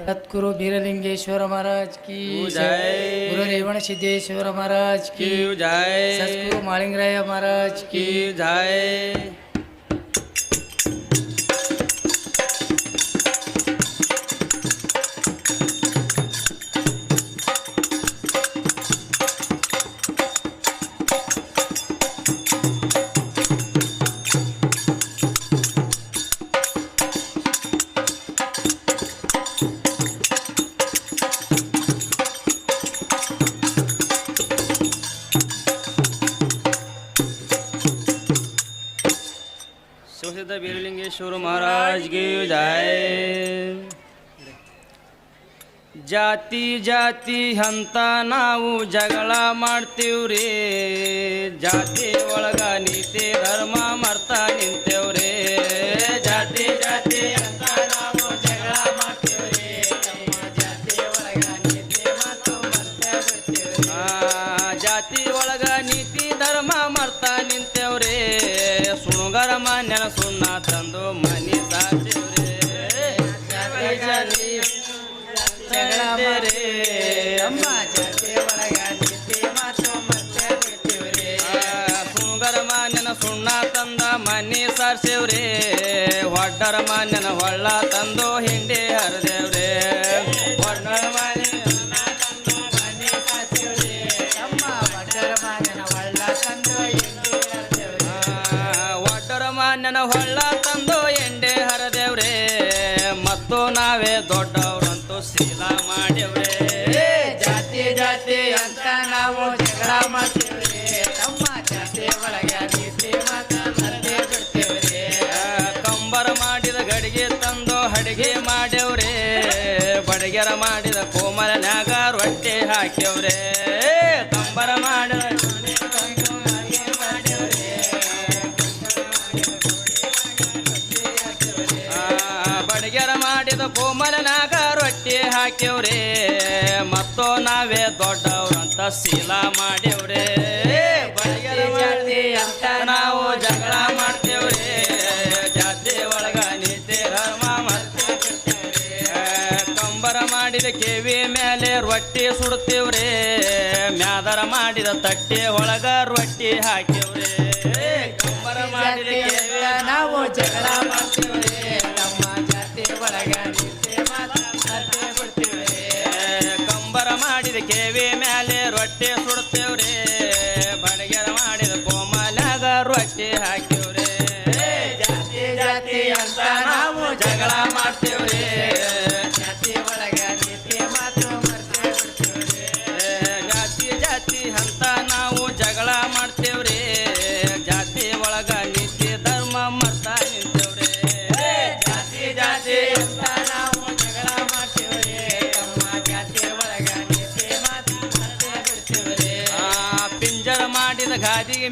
सतगुरु बीरलिंगेश्वर महाराज की जय। गुरु रेवण सिद्धेश्वर महाराज की जय। सतगुरु मालिंगराय महाराज की की जय ಶಿವಸಿದ್ಧ ಬೀರಲಿಂಗೇಶ್ವರ ಮಹಾರಾಜ್ಗೆ ಜಯ ಜಾತಿ ಜಾತಿ ಅಂತ ನಾವು ಜಗಳ ಮಾಡ್ತೀವ್ರಿ ಜಾತಿ ಒಳಗ ನೀತಿ ಧರ್ಮ ಮರ್ತ ನಿಂತೇವ್ರಿ ಸುಣ್ಣ ತಂದ ಮನಿ ಸಾರ್ಸೇವ್ರಿ ಹೊಡ್ಡರ ಮಾನ್ಯನ ಹೊಳ್ಳ ತಂದು ಹಿಂಡಿ ಹರಿದೇವ್ರಿ ಹೊಡ್ಡರ ಮಾನ್ಯನ ಅಮ್ಮ ವಡ್ಡರ ಮಾನನ ಒಳ್ಳ ತಂದು ಹಿಂಡಿ ಹರಿದೇವ್ರಿ. ಒಡ್ಡರ ಮಾನ್ಯನ ಹೊಳ್ಳ ಕಂಬರ ಮಾಡಿದ ಗಡಿಗೆ ತಂದು ಅಡಿಗೆ ಮಾಡ್ಯವ್ರೆ. ಬಡಗೆರ ಮಾಡಿದ ಕೋಮಲನ್ಯಾಗ ರೊಟ್ಟಿ ಹಾಕ್ಯವ್ರೆ. ಕಂಬರ ಮಾಡಿದ ಬಡಗೆರ ಮಾಡಿದ ಕೋಮಲನಾಗ ರೊಟ್ಟಿ ಹಾಕ್ಯವ್ರೆ. ಮತ್ತು ನಾವೇ ದೊಡ್ಡವ್ರಂತ ಶೀಲ ಬಡಗೆರ ಜಾತಿ ಅಂತ ನಾವು ಜಗಳ ಮಾಡ್ತೇವ್ರಿ. ಜಾತಿ ಒಳಗ ನೀತಿ ಧರ್ಮ ಮತ್ತೆ ಆ, ಕಂಬರ ಮಾಡಿದ ಕೆವಿ ಮೇಲೆ ರೊಟ್ಟಿ ಸುಡ್ತೇವ್ರಿ. ಮ್ಯಾದರ ಮಾಡಿದ ತಟ್ಟೆ ಒಳಗ ರೊಟ್ಟಿ ಹಾಕಿವ್ರಿ. ಕಂಬರ ಮಾಡಿದ ನಾವು ಜಗಳ ಮಾಡ್ತೀವ್ರಿ.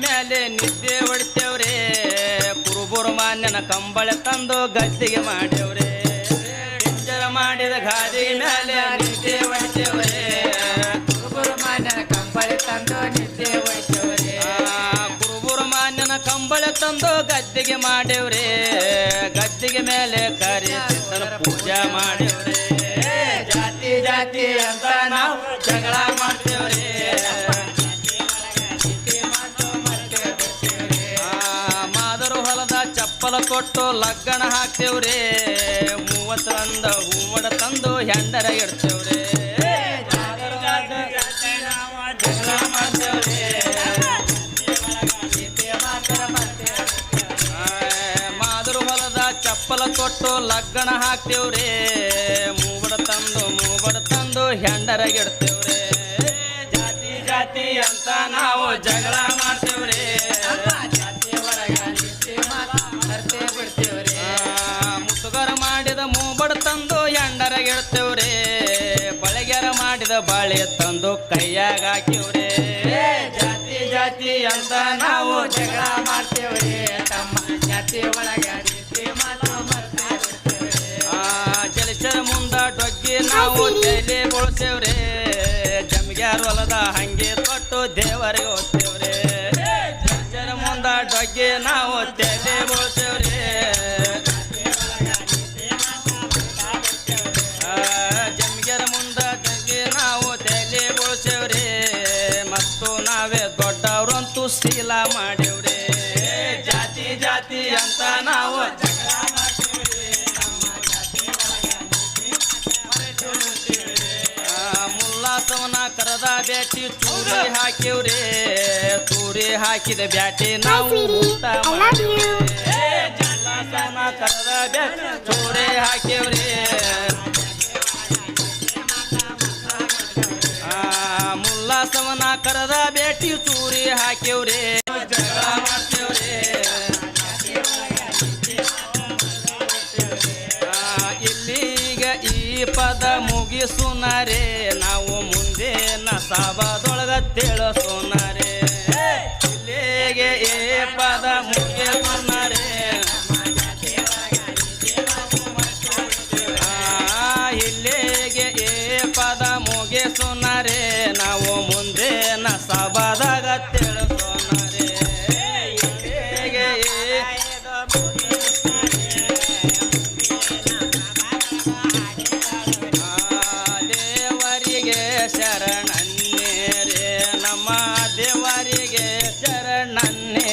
ಮೇಲೆ ನಿದ್ದೆ ಹೊಡ್ತೇವ್ರೆ ಕುರುಬುರು ಮಾನ್ಯನ ಕಂಬಳ ತಂದು ಗದ್ದಿಗೆ ಮಾಡೇವ್ರೆ ಪಿಂಜರ ಮಾಡಿದ ಗಾದಿ ಮೇಲೆ ನಿದ್ದೆ ಹೊಡ್ತೇವ್ರೆ ಕುರುಬುರು ಮಾನ್ಯನ ಕಂಬಳ ತಂದು ನಿದ್ದೆ ಹೊಡ್ತೇವ್ರೆ ಕುರುಬುರು ಮಾನ್ಯನ ಕಂಬಳ ತಂದು ಗದ್ದಿಗೆ ಮಾಡೇವ್ರಿ ಗದ್ದಿಗೆ ಮೇಲೆ ಕರಿ ಪೂಜೆ ಮಾಡೇವ್ರಿ ಜಾತಿ ಜಾತಿ ಅಂತ ನಾವು ಜಗಳ ಮಾಡ್ತೇವ್ರಿ ಚಪ್ಪಲ ಕೊಟ್ಟು ಲಗ್ಗಣ ಹಾಕ್ತೇವ್ರಿ. ಮೂವತ್ತರಂದ ಹೂವಡ ತಂದು ಹೆಂಡರ ಇಡ್ತೇವ್ರಿ. ಮಾದರು ಹೊಲದ ಚಪ್ಪಲ ಕೊಟ್ಟು ಲಗ್ಗಣ ಹಾಕ್ತೇವ್ರಿ. ಮೂವಡ ತಂದು ಮೂವಡ ತಂದು ಹೆಂಡರ ಇಡ್ತೇವ್ರಿ. ಜಾತಿ ಜಾತಿ ಅಂತ ನಾವು ಜಗಳ ಗೆಡ್ತೇವ್ರಿ ಬಳಗ್ಯಾರ ಮಾಡಿದ ಬಾಳೆ ತಂದು ಕೈಯಾಗ ಹಾಕಿವ್ರಿ. ಜಾತಿ ಜಾತಿ ಅಂತ ನಾವು ಜಗಳ ಮಾಡ್ತೇವ್ರಿ. ತಮ್ಮ ಜಾತಿ ಒಳಗ ಜಲಚರ ಮುಂದ ಡೊಗ್ಗಿ ನಾವು ಜೈಲಿ ಬಳಸೇವ್ರಿ ಜಮ್ಗ್ಯಾರ ಹೊಲದ ಹಂಗೆ ತೊಟ್ಟು ದೇವರಿಗೆ ಹೋಗ್ತೇವ್ರಿ. ಜಲಚರ ಮುಂದ ಡೊಗ್ಗಿ ನಾವು ತೆಲೆ ಬಳಸೇವ್ರಿ ಮಾಡೇವ್ರೆ ಜಾತಿ ಜಾತಿ ಅಂತ ನಾವು ಜಗಳ ಮಾಡ್ತೇವ್ರಿ. ಆ, ಮುಲ್ಲಾಸವನ ಕರದ ಬ್ಯಾಟಿ ಚೂರಿ ಹಾಕಿವ್ರೆ ಚೂರಿ ಹಾಕಿದ ಬ್ಯಾಟಿ ನಾವು ಊಟ ಮಾಡಿವ್ರೆ. ಮುಲ್ಲಾಸವನ ಕರದ ಬ್ಯಾಟಿ ಚೂರಿ ಹಾಕಿವ್ರೆ ಆ, ಮುಲ್ಲಾಸವನ ಕರದ ಬೇಟಿ ಚೂರಿ ಹಾಕಿವ್ರೆ ಈ ಪದ ಮುಗಿಸುನಾರೆ ನಾವು ಮುಂದೆ ನಸಾಬದೊಳಗ ತಿಳಿಸೋನಾರೆ ಇಲ್ಲಿಗೆ ಈ ಪದ ಮುಗಿಸುನಾರೆ ಇಲ್ಲಿಗೆ ಏ ಪದ ಮುಗಿಸುನಾರೆ ನಾವು ಮುಂದೆ ನಸಬದಾಗ ತಿಳಿಸೋನಾರೆ ಇಲ್ಲಿಗೆ ಏ नन्हे